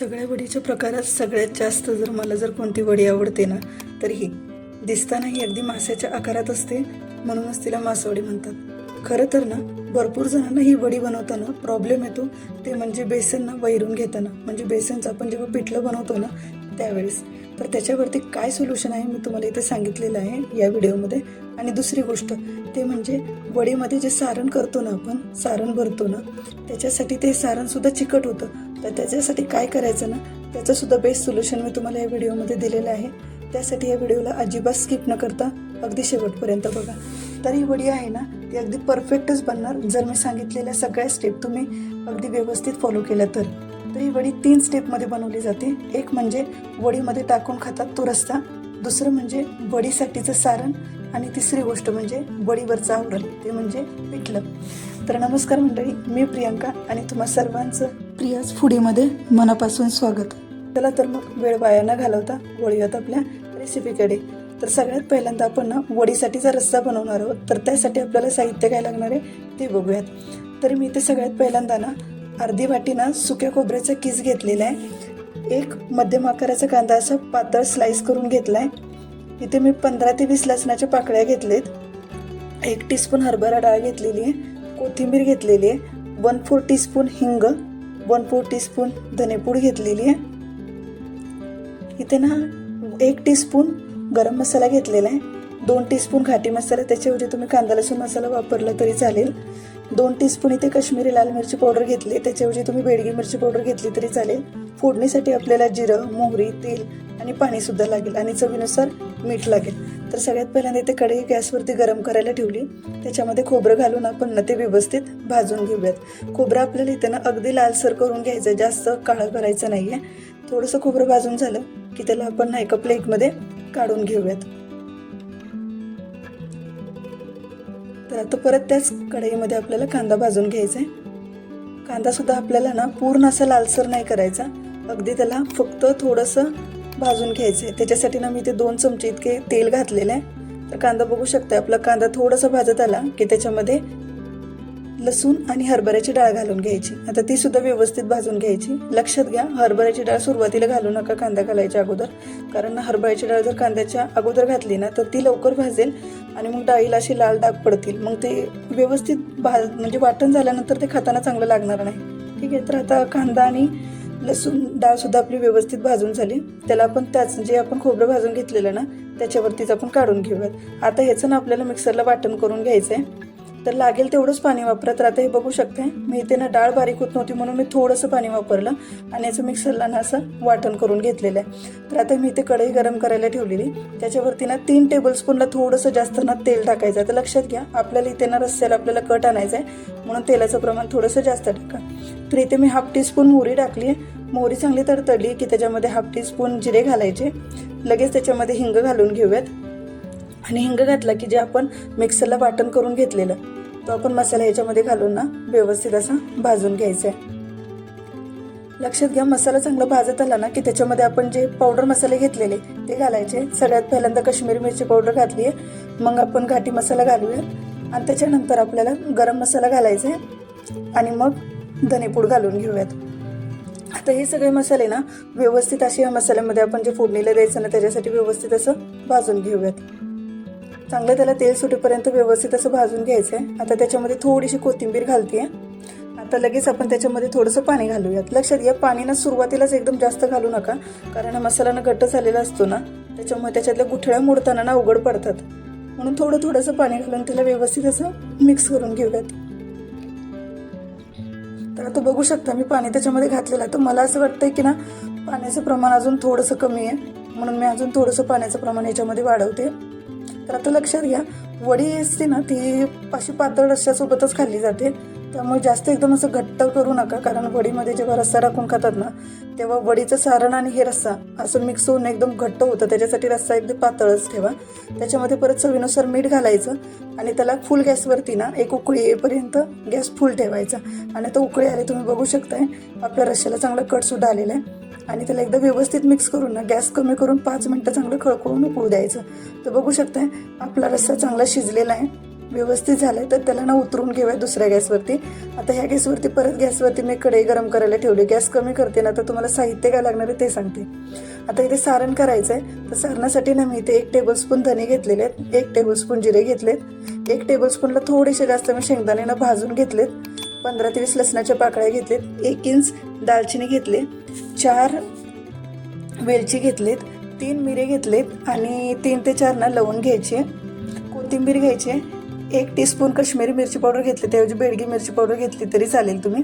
सगळ्या वडीच्या प्रकारात सगळ्यात जास्त जर मला जर कोणती वडी आवडते ना तर ही. दिसताना ही अगदी माशाच्या आकारात असते म्हणूनच तिला मासवडी म्हणतात. खरं तर ना भरपूर जणांना ही वडी बनवताना प्रॉब्लेम येतो ते म्हणजे बेसन ना वैरून घेताना. म्हणजे बेसनचं आपण जेव्हा पिठलं बनवतो ना त्यावेळेस. तर त्याच्यावरती काय सोल्युशन आहे मी तुम्हाला इथे सांगितलेलं आहे या व्हिडिओमध्ये. आणि दुसरी गोष्ट ते म्हणजे वडीमध्ये जे सारण करतो ना आपण सारण भरतो ना त्याच्यासाठी ते सारणसुद्धा चिकट होतं. तर त्याच्यासाठी काय करायचं ना त्याचंसुद्धा बेस्ट सोल्युशन मी तुम्हाला या व्हिडिओमध्ये दिलेलं आहे. त्यासाठी या व्हिडिओला अजिबात स्किप न करता अगदी शेवटपर्यंत बघा. तर ही वडी आहे ना ती अगदी परफेक्टच बनणार. जर मी सांगितलेल्या सगळ्या स्टेप तुम्ही अगदी व्यवस्थित फॉलो केल्या तर. तर ही वडी तीन स्टेपमध्ये बनवली जाते. एक म्हणजे वडीमध्ये टाकून खातात तो रस्ता दुसरं म्हणजे वडीसाठीचं सारण. आणि तिसरी गोष्ट म्हणजे वडीवरचं आवरण. ते म्हणजे पिठलं. तर नमस्कार मंडळी मी प्रियंका आणि तुम्हा सर्वांचं प्रियाज फुडीमध्ये मनापासून स्वागत. चला तर मग वेळ वाया न घालवता वळूयात आपल्या रेसिपीकडे तर सगळ्यात पहिल्यांदा आपण ना वडीसाठीचा रस्सा बनवणार आहोत. तर त्यासाठी आपल्याला साहित्य काय लागणार आहे ते बघूयात. तर मी इथे सगळ्यात पहिल्यांदा ना अर्धी वाटी ना सुक्या खोबऱ्याचा किस घेतलेला आहे. एक मध्यम आकाराचा कांदा असा पातळ स्लाइस करून घेतला आहे इथे मी पंधरा ते वीस लसणाच्या पाकळ्या घेतलेत. एक टीस्पून हरभरा डाळ घेतलेली आहे. कोथिंबीर घेतलेली आहे. वन फोर टीस्पून हिंग वन फोर टीस्पून धनेपूड घेतलेली आहे. इथे ना एक टीस्पून गरम मसाला घेतलेला आहे. दोन टीस्पून घाटी मसाला त्याच्याऐवजी तुम्ही कांदा लसूण मसाला वापरला तरी चालेल. दोन टीस्पून इथे कश्मीरी लाल मिरची पावडर घेतली त्याच्याऐवजी तुम्ही बेडगी मिरची पावडर घेतली तरी चालेल. फोडणीसाठी आपल्याला जिरं मोहरी तेल आणि पाणीसुद्धा लागेल. आणि चवीनुसार मीठ लागेल. तर सगळ्यात पहिल्यांदा इथे कढई गॅसवरती गरम करायला ठेवली. त्याच्यामध्ये खोबरं घालून आपण ते व्यवस्थित भाजून घेऊयात. खोबरं आपल्याला इथे ना अगदी लालसर करून घ्यायचं जास्त काळं करायचं नाही आहे थोडंसं खोबरं भाजून झालं की त्याला आपण ना एका प्लेटमध्ये काढून घेऊयात. तर आता परत त्याच कढईमध्ये आपल्याला कांदा भाजून घ्यायचा आहे कांदा सुद्धा आपल्याला ना पूर्ण असा लालसर नाही करायचा. अगदी त्याला फक्त थोडंसं भाजून घ्यायचं आहे त्याच्यासाठी ना मी ते दोन चमचे इतके तेल घातलेलं आहे. तर कांदा बघू शकता आपला कांदा थोडासा भाजत आला की त्याच्यामध्ये लसूण आणि हरभऱ्याची डाळ घालून घ्यायची. आता ती सुद्धा व्यवस्थित भाजून घ्यायची. लक्षात घ्या हरभऱ्याची डाळ सुरुवातीला घालू नका कांदा घालायच्या अगोदर. कारण हरभऱ्याची डाळ जर कांद्याच्या अगोदर घातली ना तर ती लवकर भाजेल आणि मग डाळीला अशी लाल डाग पडतील. मग ते व्यवस्थित भाज म्हणजे वाटण झाल्यानंतर ते खाताना चांगलं लागणार नाही. ठीक आहे तर आता कांदा आणि लसूण डाळ सुद्धा आपली व्यवस्थित भाजून झाली. त्याला आपण त्याच जे आपण खोबरं भाजून घेतलेलं ना त्याच्यावरतीच आपण काढून घेऊयात. आता ह्याचं ना आपल्याला मिक्सरला वाटण करून घ्यायचं आहे तर लागेल तेवढंच पाणी वापरत तर आता हे बघू शकते मी इथे ना डाळ बारीक होत नव्हती म्हणून मी थोडंसं पाणी वापरलं आणि याचं मिक्सरला ना असं वाटण करून घेतलेलं आहे. तर आता मी इथे कढई गरम करायला ठेवलेली. त्याच्यावरती ना तीन टेबलस्पूनला थोडंसं जास्त ना तेल टाकायचं आहे. तर लक्षात घ्या आपल्याला इथे ना रस्स्याला आपल्याला कट आणायचं आहे म्हणून तेलाचं प्रमाण थोडंसं जास्त टाका. तर इथे मी हाफ टीस्पून मोहरी टाकली आहे. मोहरी चांगली तडतडली की त्याच्यामध्ये हाफ टीस्पून जिरे घालायचे. लगेच त्याच्यामध्ये हिंग घालून घेऊयात. आणि हिंग घातला की जे आपण मिक्सरला वाटण करून घेतलेलं तो आपण मसाला याच्यामध्ये घालून ना व्यवस्थित असा भाजून घ्यायचा आहे. लक्षात घ्या मसाला चांगला भाजत आला ना की त्याच्यामध्ये आपण जे पावडर मसाले घेतलेले ते घालायचे. सगळ्यात पहिल्यांदा काश्मीरी मिरची पावडर घातली आहे मग आपण घाटी मसाला घालूया. आणि त्याच्यानंतर आपल्याला गरम मसाला घालायचा आहे. आणि मग धनेपूड घालून घेऊयात. आता हे सगळे मसाले ना व्यवस्थित असे या मसाल्यामध्ये आपण जे फोडणीला द्यायचं ना त्याच्यासाठी व्यवस्थित असं भाजून घेऊयात. चांगलं त्याला तेल सुटेपर्यंत व्यवस्थित असं भाजून घ्यायचं आहे आता त्याच्यामध्ये थोडीशी कोथिंबीर घालते आता लगेच आपण त्याच्यामध्ये थोडंसं पाणी घालूयात. लक्षात घ्या पाणी ना सुरुवातीलाच एकदम जास्त घालू नका कारण हा मसाला ना घट्ट झालेला असतो ना त्याच्यामुळे त्याच्यातल्या गुठळ्या मोडताना ना अवघड पडतात. म्हणून थोडं थोडंसं पाणी घालून त्याला व्यवस्थित असं मिक्स करून घेऊयात. तर आता बघू शकता मी पाणी त्याच्यामध्ये घातलेलं आहे. तर मला असं वाटतंय की ना पाण्याचं प्रमाण अजून थोडंसं कमी आहे. म्हणून मी अजून थोडंसं पाण्याचं प्रमाण याच्यामध्ये वाढवते. तर आता लक्षात घ्या वडी असते ना ती अशी पातळ रश्श्यासोबतच खाल्ली जाते. त्यामुळे जास्त एकदम असं घट्ट करू नका कारण वडीमध्ये जेव्हा रस्सा टाकून खातात ना तेव्हा वडीचं सारण आणि हे रस्सा असं मिक्स होऊन एकदम घट्ट होतं. त्याच्यासाठी रस्सा एकदम पातळच ठेवा. त्याच्यामध्ये परत चवीनुसार मीठ घालायचं आणि त्याला फुल गॅसवरती ना एक उकळी येईपर्यंत गॅस फुल ठेवायचा. आणि तो उकळी आली तुम्ही बघू शकताय आपल्या रश्श्याला चांगला कटसुद्धा आलेला आहे. आणि त्याला एकदा व्यवस्थित मिक्स करून ना गॅस कमी करून पाच मिनटं चांगलं खळखळून उकळू द्यायचं. तर बघू शकताय आपला रस्सा चांगला शिजलेला आहे. व्यवस्थित झालं तर त्याला ना उतरून घेऊया दुसऱ्या गॅसवरती. आता ह्या गॅसवरती परत गॅसवरती मी कढई गरम करायला ठेवली. गॅस कमी करते ना तर तुम्हाला साहित्य काय लागणार आहे ते सांगते. आता इथे सारण करायचं आहे तर सारणासाठी ना मी इथे एक टेबलस्पून धने घेतलेले आहेत. एक टेबलस्पून जिरे घेतलेत. एक टेबलस्पूनला थोडेसे जास्त मी शेंगदाण्यानं भाजून घेतलेत. पंधरा ते वीस लसणाच्या पाकळ्या घेतलेत. एक इंच दालचिनी घेतले चार वेलची घेतलेत. तीन मिरे घेतलेत. आणि तीन ते चार ना लवंग घ्यायचे. कोथिंबीर घ्यायची. एक टीस्पून काश्मीरी मिरची पावडर घेतली त्याऐवजी बेडगी मिरची पावडर घेतली तरी चालेल तुम्ही.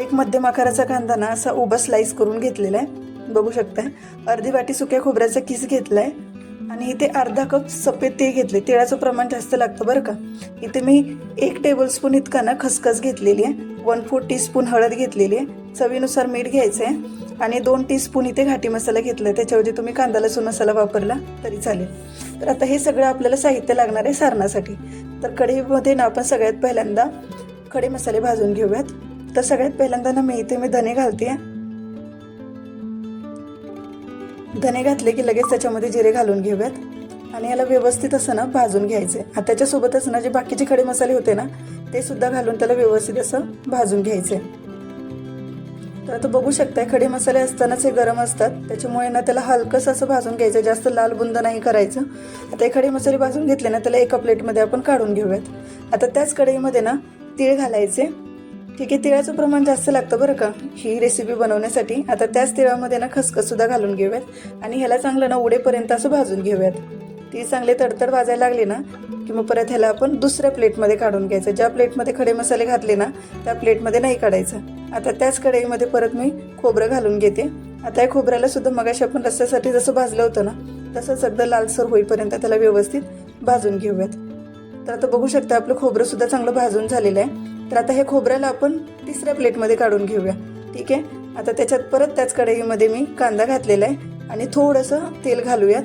एक मध्यम आकाराचा कांदा ना असा उभा स्लाईस करून घेतलेला आहे. बघू शकता अर्धी वाटी सुक्या खोबऱ्याचा किस घेतला आहे आणि इथे अर्धा कप सफेद तेल घेतले. तेळाचं प्रमाण जास्त लागतं बरं का. इथे मी एक टेबलस्पून इतका ना खसखस घेतलेली आहे. वन फोर टीस्पून हळद घेतलेली आहे. चवीनुसार मीठ घ्यायचं आहे आणि दोन टीस्पून इथे घाटी मसाला घेतला आहे त्याच्याऐवजी तुम्ही कांदा लसूण मसाला वापरला तरी चालेल. तर आता हे सगळं आपल्याला साहित्य लागणार आहे सारणासाठी. तर कढीमध्ये ना आपण सगळ्यात पहिल्यांदा खडे मसाले भाजून घेऊयात. तर सगळ्यात पहिल्यांदा ना मी इथे मी धने घालते धने घातले की लगेच त्याच्यामध्ये जिरे घालून घेऊयात. आणि याला व्यवस्थित असं ना भाजून घ्यायचं आहे आता त्याच्यासोबतच ना जे बाकीचे खडे मसाले होते ना ते सुद्धा घालून त्याला व्यवस्थित असं भाजून घ्यायचं आहे तर आता बघू शकताय खडे मसाले असतानाच हे गरम असतात. त्याच्यामुळे ना त्याला हलकंसं असं भाजून घ्यायचं जास्त लाल बुंद नाही करायचं. आता हे खडे मसाले भाजून घेतले ना त्याला एका प्लेटमध्ये आपण काढून घेऊयात. आता त्याच कढईमध्ये ना तीळ घालायचे. ठीक आहे तिळाचं प्रमाण जास्त लागतं बरं का ही रेसिपी बनवण्यासाठी. आता त्याच तिळामध्ये ना खसखस सुद्धा घालून घेऊयात. आणि ह्याला चांगलं ना उडेपर्यंत असं भाजून घेऊयात. ती चांगले तडतड भाजायला लागली ना की मग परत ह्याला आपण दुसऱ्या प्लेटमध्ये काढून घ्यायचं. ज्या प्लेटमध्ये खडे मसाले घातले ना त्या प्लेटमध्ये नाही काढायचं. आता त्याच कढईमध्ये परत मी खोबरं घालून घेते. आता या खोबऱ्याला सुद्धा मगाशी आपण रस्त्यासाठी जसं भाजलं होतं ना तसंच अगदी लालसर होईपर्यंत त्याला व्यवस्थित भाजून घेऊयात. तर आता बघू शकता आपलं खोबरं सुद्धा चांगलं भाजून झालेलं आहे. तर आता हे खोबऱ्याला आपण तिसऱ्या प्लेटमध्ये काढून घेऊया. ठीक आहे? आता त्याच्यात परत त्याच कढईमध्ये मी कांदा घातलेला आहे आणि थोडंसं तेल घालूयात.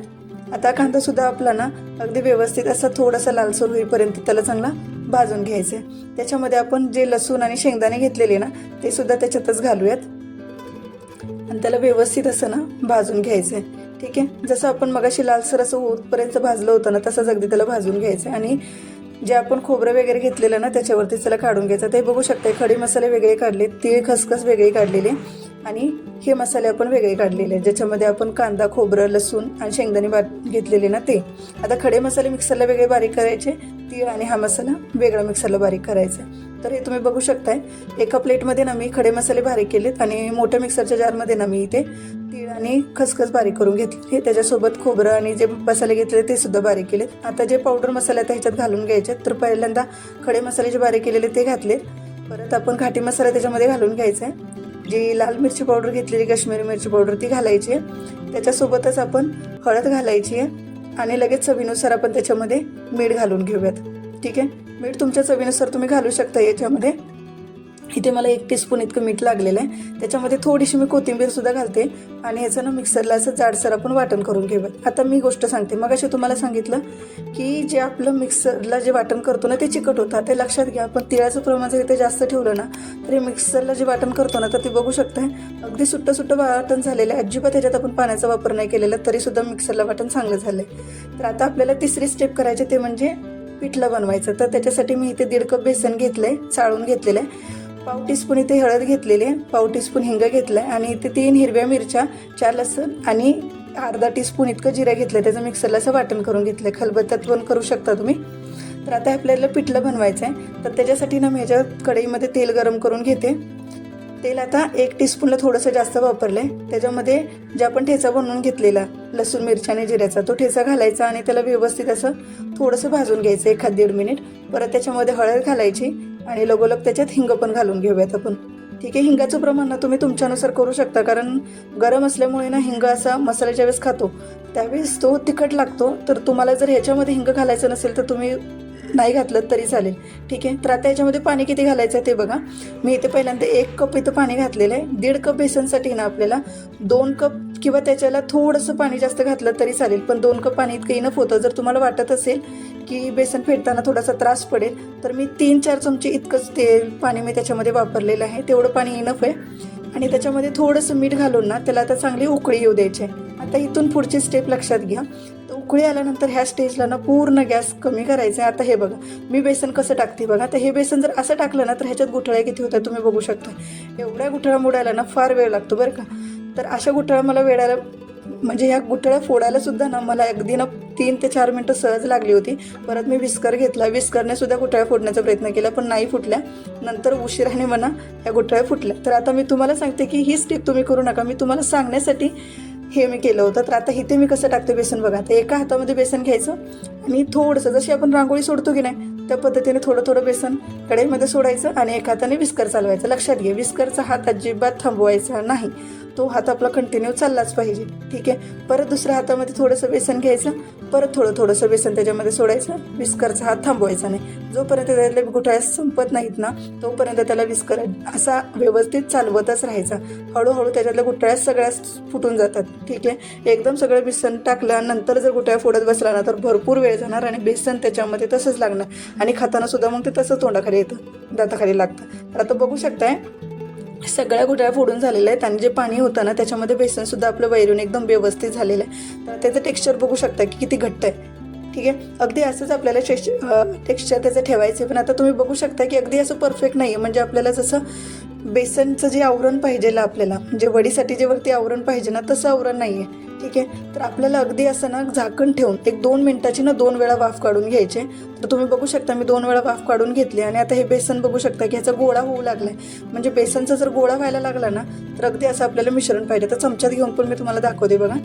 आता कांदा सुद्धा आपला ना अगदी व्यवस्थित असा थोडासा लालसर होईपर्यंत त्याला चांगला भाजून घ्यायचं. आहे त्याच्यामध्ये आपण जे लसूण आणि शेंगदाणे घेतलेले ना ते सुद्धा त्याच्यातच घालूयात. आणि त्याला व्यवस्थित असं ना भाजून घ्यायचं. आहे ठीक आहे? जसं आपण मगाशी लालसर असं होतपर्यंत भाजलं होतं ना तसंच अगदी त्याला भाजून घ्यायचं. आहे आणि जे आपण खोबरं वगैरे घेतलेलं ना त्याच्यावरती त्याला काढून घ्यायचं. ते बघू शकता खडे मसाले वेगळे काढले तीळ खसखस वेगळे काढलेले. आणि हे मसाले आपण वेगळे काढलेले आहेत. ज्याच्यामध्ये आपण कांदा खोबरं लसूण आणि शेंगदाणे बा घेतलेले ना ते. आता खडे मसाले मिक्सरला वेगळे बारीक करायचे. तीळ आणि हा मसाला वेगळा मिक्सरला बारीक करायचा तर हे तुम्ही बघू शकताय. एका प्लेटमध्ये ना मी खडे मसाले बारीक केलेत आणि मोठ्या मिक्सरच्या जारमध्ये ना मी इथे तीळ आणि खसखस बारीक करून घेतले त्याच्यासोबत खोबरं आणि जे मसाले घेतले ते सुद्धा बारीक केलेत. आता जे पावडर मसाले आता ह्याच्यात घालून घ्यायचे तर पहिल्यांदा खडे मसाले जे बारीक केलेले ते घातले परत आपण घाटी मसाला त्याच्यामध्ये घालून घ्यायचा आहे. जी लाल मिरची पावडर घेतलेली काश्मीरी मिरची पावडर ती घालायची आहे. त्याच्यासोबतच आपण हळद घालायची आहे आणि लगेच चवीनुसार आपण त्याच्यामध्ये मीठ घालून घेऊयात. ठीक आहे? मीठ तुमच्या चवीनुसार तुम्ही घालू शकता याच्यामध्ये. इथे मला एक टीस्पून इतकं मीठ लागलेलं आहे. त्याच्यामध्ये थोडीशी मी कोथिंबीर सुद्धा घालते. आणि ह्याचं ना मिक्सरला असं जाडसर आपण वाटण करून घेऊयात. आता मी गोष्ट सांगते. मग असे तुम्हाला सांगितलं की जे आपलं मिक्सरला जे वाटण करतो ना ते चिकट होतं. ते लक्षात घ्या पण तिळाचं प्रमाण जर इथे जास्त ठेवलं ना तरी मिक्सरला जे वाटण करतो ना तर ते बघू शकताय. अगदी सुट्टं सुट्टं वाटण झालेलं आहे. अजिबात ह्याच्यात आपण पाण्याचा वापर नाही केलेला तरी सुद्धा मिक्सरला वाटण चांगलं झालं आहे तर आता आपल्याला तिसरी स्टेप करायची ते म्हणजे पिठलं बनवायचं. तर त्याच्यासाठी मी इथे दीड कप बेसन घेतलं आहे चाळून घेतलेलं आहे. पाव टीस्पून इथे हळद घेतलेली आहे पाव टीस्पून हिंग घेतलं आहे आणि इथे तीन हिरव्या मिरच्या चार लसूण आणि अर्धा टीस्पून इतकं जिरा घेतलं त्याचं मिक्सरला असं वाटण करून घेतलं आहे खलबत्त्यात पण करू शकता तुम्ही. तर आता आपल्याला पिठलं बनवायचं आहे तर त्याच्यासाठी ना मी ह्याच्या कढईमध्ये तेल गरम करून घेते. तेल आता एक टीस्पूनला थोडंसं जास्त वापरलं आहे त्याच्यामध्ये जे आपण ठेचा बनवून घेतलेला लसूण मिरच्या आणि जिऱ्याचा तो ठेचा घालायचा आणि त्याला व्यवस्थित असं थोडंसं भाजून घ्यायचं एखाद दीड मिनिट. परत त्याच्यामध्ये हळद घालायची. आणि लगोलग त्याच्यात हिंग पण घालून घेऊयात आपण. ठीक आहे हिंगाचं प्रमाण ना तुम्ही तुमच्यानुसार करू शकता कारण गरम असल्यामुळे ना हिंग असा मसाल्याच्या वेळेस खातो. त्यावेळेस तो तिखट लागतो तर तुम्हाला जर ह्याच्यामध्ये हिंग घालायचं नसेल तर तुम्ही नाही घातलं तरी चालेल. ठीक आहे? तर आता याच्यामध्ये पाणी किती घालायचं आहे ते बघा. मी इथे पहिल्यांदा एक कप इथं पाणी घातलेलं आहे. दीड कप बेसनसाठी ना आपल्याला दोन कप किंवा त्याच्याला थोडंसं पाणी जास्त घातलं तरी चालेल. पण दोन कप पाणी इतकं इनफ होतं. जर तुम्हाला वाटत असेल की बेसन फेटताना थोडासा त्रास पडेल तर मी तीन चार चमचे इतकंच तेल पाणी मी त्याच्यामध्ये वापरलेलं आहे. तेवढं पाणी इनफ आहे. आणि त्याच्यामध्ये थोडंसं मीठ घालून ना त्याला आता चांगली उकळी येऊ द्यायची आहे. आता इथून पुढची स्टेप लक्षात घ्या. तर उकळी आल्यानंतर ह्या स्टेजला ना पूर्ण गॅस कमी करायचा आहे. आता हे बघा मी बेसन कसं टाकते बघा. तर हे बेसन जर असं टाकलं ना तर ह्याच्यात गुठळ्या किती होतात तुम्ही बघू शकता. एवढ्या गुठळ्या मोडायला ना फार वेळ लागतो बरं का. तर अशा गुठळ्या मला वेळाला म्हणजे ह्या गुठळ्या फोडायला सुद्धा ना मला अगदी ना तीन ते चार मिनटं सहज लागली होती. परत मी विस्कर घेतला. विस्करने सुद्धा गुठळ्या फोडण्याचा प्रयत्न केला पण नाही फुटल्या. नंतर उशिराने म्हणा ह्या गुठळ्या फुटल्या. तर आता मी तुम्हाला सांगते की ही स्टेप तुम्ही करू नका. मी तुम्हाला सांगण्यासाठी हे मी केलं होतं. तर आता इथे मी कसं टाकते बेसन बघा. तर एका हातामध्ये बेसन घ्यायचं आणि थोडंसं जशी आपण रांगोळी सोडतो की नाही त्या पद्धतीने थोडं थोडं बेसन कढईमध्ये सोडायचं आणि एका हाताने विस्कर चालवायचं. लक्षात घे विस्करचा हात अजिबात थांबवायचा नाही. तो हात आपला कंटिन्यू चाललाच पाहिजे. ठीक आहे? परत दुसऱ्या हातामध्ये थोडंसं बेसन घ्यायचं. परत थोडं थोडंसं बेसन त्याच्यामध्ये सोडायचं. विस्करचा हात थांबवायचा नाही. जोपर्यंत त्यातले गुठळ्या संपत नाहीत ना तोपर्यंत त्याला विस्कर असा व्यवस्थित चालवतच राहायचा. हळूहळू त्याच्यातल्या गुठळ्या सगळ्या फुटून जातात. ठीक आहे? एकदम सगळं बेसन टाकल्यानंतर नंतर जर गुठळ्या फोडत बसला ना तर भरपूर वेळ जाणार आणि बेसन त्याच्यामध्ये तसंच लागणार. आणि खाताना सुद्धा मग ते तसं तोंडाखाली येतं. दाताखाली लागतं. तर आता बघू शकताय सगळ्या घोटाळ्या फोडून झालेल्या आहेत. आणि जे पाणी होतं ना त्याच्यामध्ये बेसन सुद्धा आपलं वैरून एकदम व्यवस्थित झालेलं आहे. तर त्याचं टेक्स्चर बघू शकता की किती घट्ट आहे. ठीक आहे? अगदी असंच आपल्याला टेक्स्चर त्याचं ठेवायचं आहे. पण आता तुम्ही बघू शकता की अगदी असं परफेक्ट नाही आहे म्हणजे आपल्याला जसं बेसनचं जे आवरण पाहिजेल आपल्याला म्हणजे वडीसाठी जे वरती आवरण पाहिजे ना तसं आवरण नाही आहे ठीक आहे? तर आपल्याला अगदी असं ना झाकण ठेवून एक दोन मिनिटाची ना दोन वेळा वाफ काढून घ्यायचे. तर तुम्ही बघू शकता मी दोन वेळा वाफ काढून घेतली आणि आता हे बेसन बघू शकता की ह्याचा गोळा होऊ लागलाय. म्हणजे बेसनचा जर गोळा व्हायला लागला ना तर अगदी असं आपल्याला मिश्रण पाहिजे. तर चमच्यात घेऊन पण मी तुम्हाला दाखवते बघा.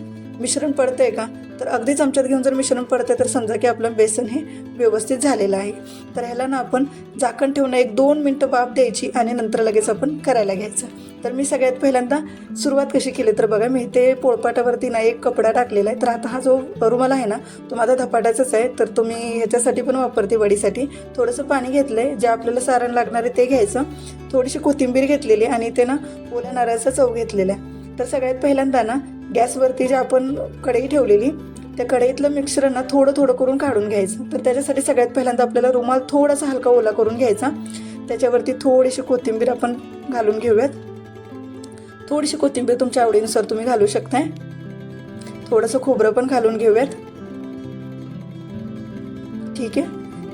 मिश्रण पडतंय का? तर अगदी चमच्यात घेऊन जर मिश्रण पडतंय तर समजा की आपलं बेसन हे व्यवस्थित झालेलं आहे. तर ह्याला ना आपण झाकण ठेवून एक दोन मिनटं बाप द्यायची आणि नंतर लगेच आपण करायला घ्यायचं. तर मी सगळ्यात पहिल्यांदा सुरुवात कशी केली तर बघा मी ते पोळपाटावरती ना एक कपडा टाकलेला आहे. तर आता हा जो रुमाल आहे ना तो माझा धपाट्याचाच आहे. तर तुम्ही ह्याच्यासाठी पण वापरते वडीसाठी. थोडंसं पाणी घेतलं आहे जे आपल्याला सारण लागणार आहे ते घ्यायचं. थोडीशी कोथिंबीर घेतलेली आणि ते ना ओल्या नारळाचा चव घेतलेला आहे. तर सगळ्यात पहिल्यांदा ना गॅसवरती जे आपण कढई ठेवलेली त्या कढईतलं मिक्सर ना थोडं थोडं करून काढून घ्यायचं. तर त्याच्यासाठी सगळ्यात पहिल्यांदा आपल्याला रुमाल थोडासा हलका ओला करून घ्यायचा. त्याच्यावरती थोडीशी कोथिंबीर आपण घालून घेऊयात. थोडीशी कोथिंबीर तुमच्या आवडीनुसार तुम्ही घालू शकताय. थोडंसं खोबरं पण घालून घेऊयात. ठीक आहे?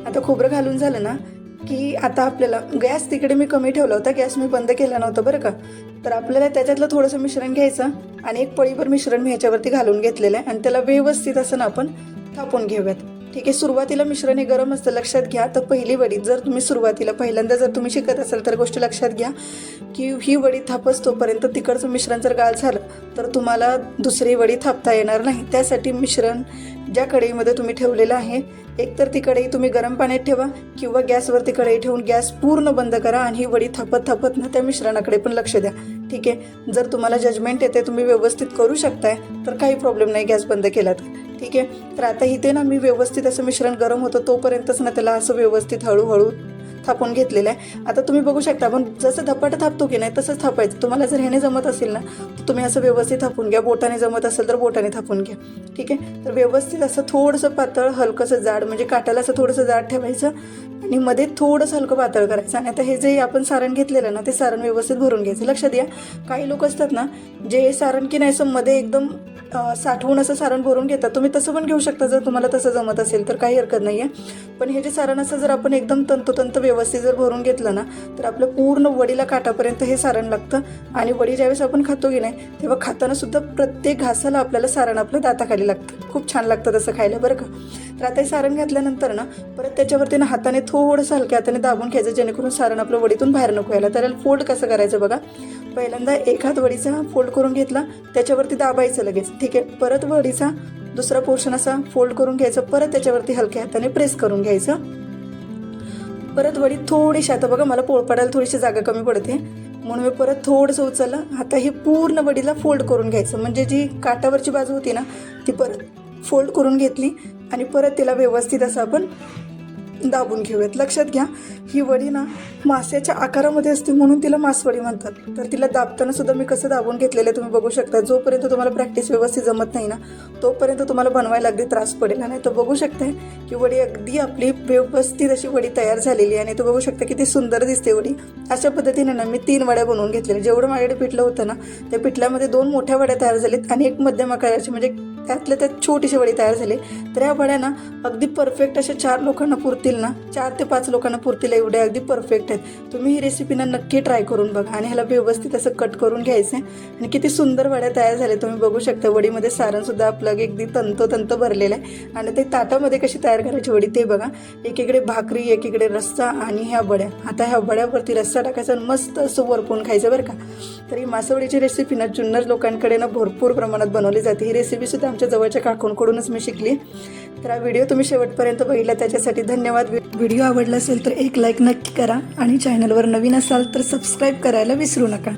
आता खोबरं घालून झालं ना की आता आपल्याला गॅस तिकडे मी कमी ठेवला होता गॅस मी बंद केला नव्हता बरं का. तर आपल्याला त्याच्यातलं थोडंसं मिश्रण घ्यायचं आणि एक पळीभर मिश्रण मी ह्याच्यावरती घालून घेतलेलं आहे आणि त्याला व्यवस्थित असं आपण थापून घेऊयात. ठीक आहे सुरुवातीला मिश्रण हे गरम असतं लक्षात घ्या. तर पहिली वडी जर तुम्ही सुरुवातीला पहिल्यांदा जर तुम्ही शिकत असाल तर गोष्ट लक्षात घ्या की ही वडी थापसतोपर्यंत तिकडचं मिश्रण जर गाळ झालं तर तुम्हाला दुसरी वडी थापता येणार नाही. त्यासाठी मिश्रण ज्या कढईमध्ये तुम्ही ठेवलेलं आहे एकतर ती कढई तुम्ही गरम पाण्यात ठेवा किंवा गॅसवरती कढई ठेवून गॅस पूर्ण बंद करा आणि ही वडी थापत थापत ना त्या मिश्रणाकडे पण लक्ष द्या. ठीक आहे? जर तुम्हाला जजमेंट येते तुम्ही व्यवस्थित करू शकताय तर काही प्रॉब्लेम नाही गॅस बंद केला तर ठीक आहे? तर आता इथे ना मी व्यवस्थित असं मिश्रण गरम होतं तोपर्यंतच ना त्याला असं व्यवस्थित हळूहळू थापून घेतलेलं आहे. आता तुम्ही बघू शकता आपण जसं धपाटं थापतो की नाही तसंच थापायचं. तुम्हाला जर ह्याने जमत असेल ना तर तुम्ही असं व्यवस्थित थापून घ्या. बोटाने जमत असेल तर बोटाने थापून घ्या. ठीक आहे? तर व्यवस्थित असं थोडंसं पातळ हलकंसं जाड म्हणजे काटाला असं थोडंसं जाड ठेवायचं आणि मध्ये थोडंसं हलकं पातळ करायचं. आणि आता हे जे आपण सारण घेतलेलं ना ते सारण व्यवस्थित भरून घ्यायचं. लक्षात द्या काही लोक असतात ना जे सारण की नाही असं मध्ये एकदम साठवून असं सारण भरून घेतात. तुम्ही तसं पण घेऊ शकता जर तुम्हाला तसं जमत असेल तर काही हरकत नाही आहे पण हे जे सारण असं जर आपण एकदम तंतोतंत व्यवस्थित जर भरून घेतलं ना तर आपलं पूर्ण वडीला काटापर्यंत हे सारण लागतं. आणि वडी ज्यावेळेस आपण खातो की नाही तेव्हा खाताना सुद्धा प्रत्येक घासाला आपल्याला सारण आपलं दाताखाली लागतं. खूप छान लागतं तसं खायला बरं का? तर आता हे सारण घातल्यानंतर ना परत त्याच्यावरती ना हाताने थोडंसं हलक्या हाताने दाबून घ्यायचं जेणेकरून सारण आपलं वडीतून बाहेर नको यायला. तर फोल्ड कसं करायचं बघा? पहिल्यांदा एक हात वडीचा फोल्ड करून घेतला त्याच्यावरती दाबायचं लगेच. ठीक आहे? परत वडीचा दुसरा पोर्शन असा फोल्ड करून घ्यायचं परत त्याच्यावरती हलक्या हाताने प्रेस करून घ्यायचं. परत वडी थोडीशी आता बघा मला पोळपाडायला थोडीशी जागा कमी पडते. म्हणून मी परत थोडंसं उचललं. आता हे पूर्ण वडीला फोल्ड करून घ्यायचं. म्हणजे जी काटावरची बाजू होती ना ती परत फोल्ड करून घेतली आणि परत तिला व्यवस्थित असं आपण दाबून घेऊयात. लक्षात घ्या ही वडी ना मास्याच्या आकारामध्ये असते म्हणून तिला मासवडी म्हणतात. तर तिला दाबताना सुद्धा मी कसं दाबून घेतलेलं आहे तुम्ही बघू शकता. जोपर्यंत तुम्हाला प्रॅक्टिस व्यवस्थित जमत नाही ना तोपर्यंत तुम्हाला बनवायला अगदी त्रास पडेल. नाही तो बघू शकताय की वडी अगदी आपली व्यवस्थित अशी वडी तयार झालेली आहे. आणि तो बघू शकता किती सुंदर दिसते वडी. अशा पद्धतीने ना मी तीन वड्या बनवून घेतलेल्या जेवढं माझ्याकडे पिठलं होतं ना त्या पिठल्यामध्ये दोन मोठ्या वड्या तयार झाल्यात आणि एक मध्यम आकाराची म्हणजे त्यातल्या त्यात छोटीशी वडी तयार झाली. तर ह्या वड्या ना अगदी परफेक्ट अशा चार लोकांना पुरतील ना चार ते पाच लोकांना पुरतील एवढ्या अगदी परफेक्ट आहेत. तुम्ही ही रेसिपी ना नक्की ट्राय करून बघा आणि ह्याला व्यवस्थित असं कट करून घ्यायचं आहे आणि किती सुंदर वड्या तयार झाल्या तुम्ही बघू शकता. वडीमध्ये सारणसुद्धा आपलं अगदी तंतोतंत भरलेलं आहे. आणि ते ताटामध्ये कशी तयार करायची वडी ते बघा. एकीकडे भाकरी एकीकडे रस्सा आणि ह्या वड्या. आता ह्या वड्यावरती रस्सा टाकायचा आणि मस्त असं वरपून खायचं बरं का. तर ही मासवडीची रेसिपी ना जुन्नर लोकांकडे ना भरपूर प्रमाणात बनवली जाते. ही रेसिपीसुद्धा आमच्या जवळच्या काकूंकडूनच मी शिकली. तर हा व्हिडिओ तुम्ही शेवटपर्यंत बघितला त्याच्यासाठी धन्यवाद. व्हिडिओ आवडला असेल तर एक लाईक नक्की करा आणि चॅनलवर नवीन असाल तर सबस्क्राईब करायला विसरू नका.